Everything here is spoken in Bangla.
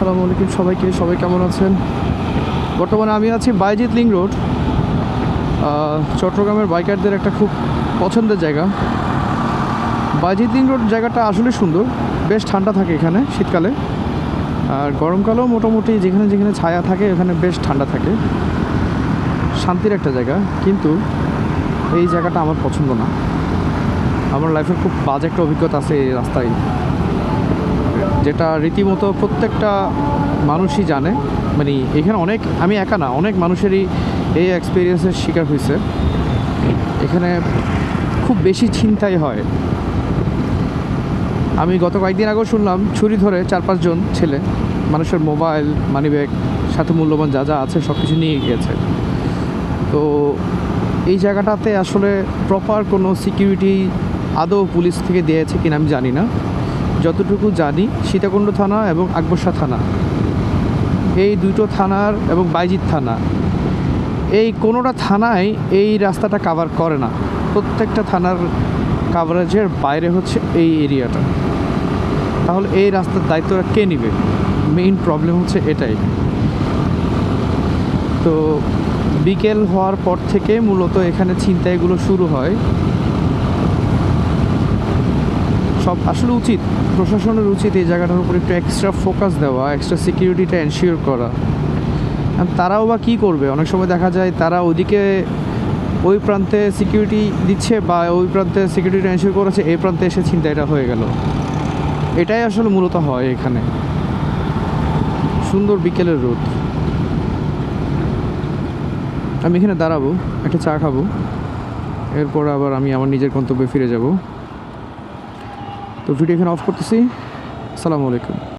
আলাইকুম সবাইকে, সবাই কেমন আছেন? বর্তমানে আমি আছি বাইজিৎ লিং রোড। চট্টগ্রামের বাইকারদের একটা খুব পছন্দের জায়গা। বাইজিৎ লিং রোড জায়গাটা আসলে সুন্দর, বেশ ঠান্ডা থাকে এখানে শীতকালে। আর গরমকালেও মোটামুটি যেখানে যেখানে ছায়া থাকে, ওখানে বেশ ঠান্ডা থাকে। শান্তির একটা জায়গা, কিন্তু এই জায়গাটা আমার পছন্দ না। আমার লাইফের খুব বাজে একটা অভিজ্ঞতা আছে এই রাস্তায়। যেটা রীতিমতো প্রত্যেকটা মানুষই জানে। মানে এখানে অনেক, আমি একা না, অনেক মানুষেরই এই এক্সপিরিয়েন্সের শিকার হয়েছে এখানে খুব বেশি ছিনতাই হয়। আমি গত কয়েকদিন আগেও শুনলাম, ছুরি ধরে চার পাঁচজন ছেলে, মানুষের মোবাইল, মানিব্যাগ, সাথে মূল্যবান যা যা আছে সব কিছু নিয়ে গিয়েছে তো এই জায়গাটাতে আসলে প্রপার কোনো সিকিউরিটি আদৌ পুলিশ থেকে দিয়েছে কিনা আমি জানি না। যতটুকু জানি, সীতাকুণ্ড থানা এবং আকবর্ষা থানা। এই দুটো থানার এবং বাইজিৎ থানা। এই কোনোটা থানায় এই রাস্তাটা কাভার করে না। প্রত্যেকটা থানার কাভারেজের বাইরে হচ্ছে এই এরিয়াটা তাহলে এই রাস্তার দায়িত্বটা কে নেবে? মেইন প্রবলেম হচ্ছে এটাই। তো বিকেল হওয়ার পর থেকে মূলত এখানে ছিনতাইগুলো শুরু হয়। সব আসলে উচিত। প্রশাসনের উচিত এই জায়গাটার উপর একটু এক্সট্রা ফোকাস দেওয়া এক্সট্রা সিকিউরিটিটা এনশিওর করা। তারাও বা কী করবে? অনেক সময় দেখা যায় তারা ওদিকে ওই প্রান্তে সিকিউরিটি দিচ্ছে বা ওই প্রান্তে সিকিউরিটি এনশিওর করেছে, এই প্রান্তে এসে ছিনতাইটা হয়ে গেল। এটাই আসলে মূলত হয় এখানে। সুন্দর বিকেলের রোদ। আমি এখানে দাঁড়াবো, একটা চা খাব। এরপর আবার আমি আমার নিজের গন্তব্যে ফিরে যাব। তো ভিডিও এখানে অফ করতেছি। আসসালামু আলাইকুম।